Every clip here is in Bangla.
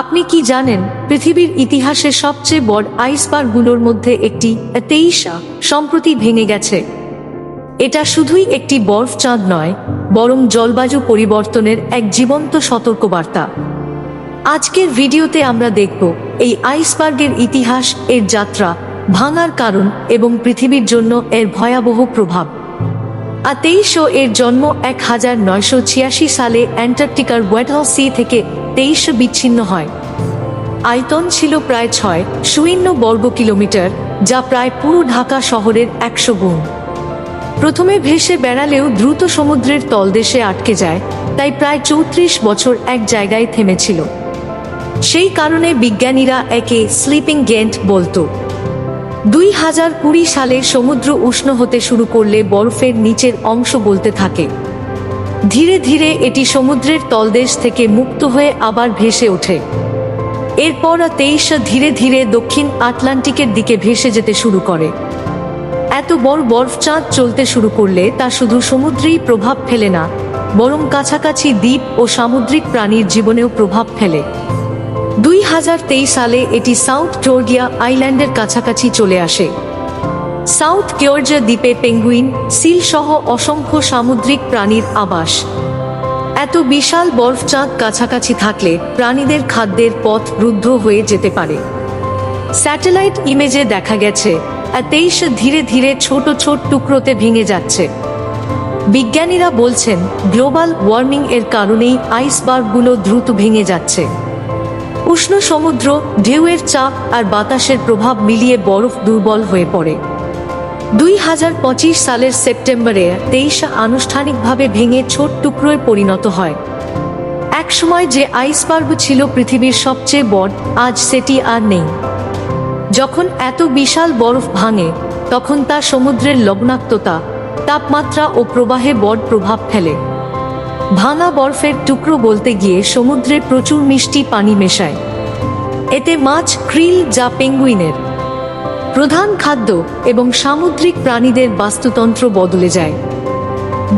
আপনি কি জানেন, পৃথিবীর ইতিহাসে সবচেয়ে বড় আইসবার্গগুলোর মধ্যে একটি তেইশা সম্প্রতি ভেঙে গেছে। এটা শুধুই একটি বরফ চাঁদ নয়, বরং জলবায়ু পরিবর্তনের এক জীবন্ত সতর্কবার্তা। আজকের ভিডিওতে আমরা দেখব, এই আইসবার্গের ইতিহাস, এর যাত্রা, ভাঙার কারণ এবং পৃথিবীর জন্য এর ভয়াবহ প্রভাব। আর তেইশশো এর জন্ম এক হাজার নয়শো ছিয়াশি সালে অ্যান্টার্কটিকার ওয়েটহল সি থেকে তেইশশো বিচ্ছিন্ন হয়। আয়তন ছিল প্রায় ছয় শূন্য বর্গ কিলোমিটার, যা প্রায় পুরো ঢাকা শহরের একশো গুণ। প্রথমে ভেসে বেড়ালেও দ্রুত সমুদ্রের তলদেশে আটকে যায়, তাই প্রায় চৌত্রিশ বছর এক জায়গায় থেমেছিল। সেই কারণে বিজ্ঞানীরা একে স্লিপিং গেন্ট বলতো। দুই হাজার কুড়ি সালে সমুদ্র উষ্ণ হতে শুরু করলে বরফের নিচের অংশ বলতে থাকে। ধীরে ধীরে এটি সমুদ্রের তলদেশ থেকে মুক্ত হয়ে আবার ভেসে ওঠে। এরপর তেইশ ধীরে ধীরে দক্ষিণ আটলান্টিকের দিকে ভেসে যেতে শুরু করে। এত বড় বরফ চাঁদ চলতে শুরু করলে তা শুধু সমুদ্রেই প্রভাব ফেলে না, বরং কাছাকাছি দ্বীপ ও সামুদ্রিক প্রাণীর জীবনেও প্রভাব ফেলে। দুই হাজার তেইশ সালে এটি সাউথ জর্জিয়া আইল্যান্ডের কাছাকাছি চলে আসে। সাউথ জর্জিয়া দ্বীপে পেঙ্গুইন, সিল সহ অসংখ্য সামুদ্রিক প্রাণীর আবাস। এত বিশাল বরফ চাঁদ কাছাকাছি থাকলে প্রাণীদের খাদ্যের পথ রুদ্ধ হয়ে যেতে পারে। স্যাটেলাইট ইমেজে দেখা গেছে তেইশ ধীরে ধীরে ছোট ছোট টুকরোতে ভেঙে যাচ্ছে। বিজ্ঞানীরা বলছেন, গ্লোবাল ওয়ার্মিং এর কারণেই আইসবার্গগুলো দ্রুত ভেঙে যাচ্ছে। উষ্ণ সমুদ্র, ঢেউয়ের চাপ আর বাতাসের প্রভাব মিলিয়ে বরফ দুর্বল হয়ে পড়ে। দুই হাজার পঁচিশ সালের সেপ্টেম্বরে তেইশ আনুষ্ঠানিকভাবে ভেঙে ছোট টুকরোয় পরিণত হয়। একসময় যে আইসবার্গ ছিল পৃথিবীর সবচেয়ে বড়, আজ সেটি আর নেই। যখন এত বিশাল বরফ ভাঙে, তখন তা সমুদ্রের লবণাক্ততা, তাপমাত্রা ও প্রবাহে বড় প্রভাব ফেলে। ভাঙা বরফের টুকরো বলতে গিয়ে সমুদ্রে প্রচুর মিষ্টি পানি মেশায়। এতে মাছ, ক্রিল যা পেঙ্গুইনের। প্রধান খাদ্য এবং সামুদ্রিক প্রাণীদের বাস্তুতন্ত্র বদলে যায়।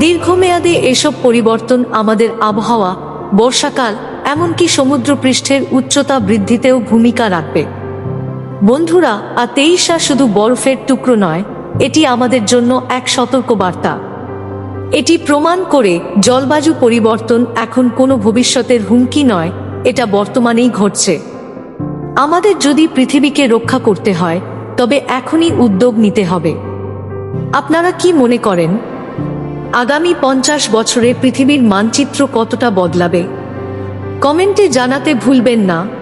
দীর্ঘমেয়াদে এসব পরিবর্তন আমাদের আবহাওয়া, বর্ষাকাল, এমনকি সমুদ্রপৃষ্ঠের উচ্চতা বৃদ্ধিতেও ভূমিকা রাখবে। বন্ধুরা, আর তেইশা শুধু বরফের টুকরো নয়, এটি আমাদের জন্য এক সতর্ক বার্তা এটি প্রমাণ করে জলবায়ু পরিবর্তন এখন কোনো ভবিষ্যতের হুমকি নয়, এটা বর্তমানেই ঘটছে। আমাদের যদি পৃথিবীকে রক্ষা করতে হয় তবে এখনই উদ্যোগ নিতে হবে। আপনারা কি মনে করেন, আগামী পঞ্চাশ বছরে পৃথিবীর মানচিত্র কতটা বদলাবে? কমেন্টে জানাতে ভুলবেন না।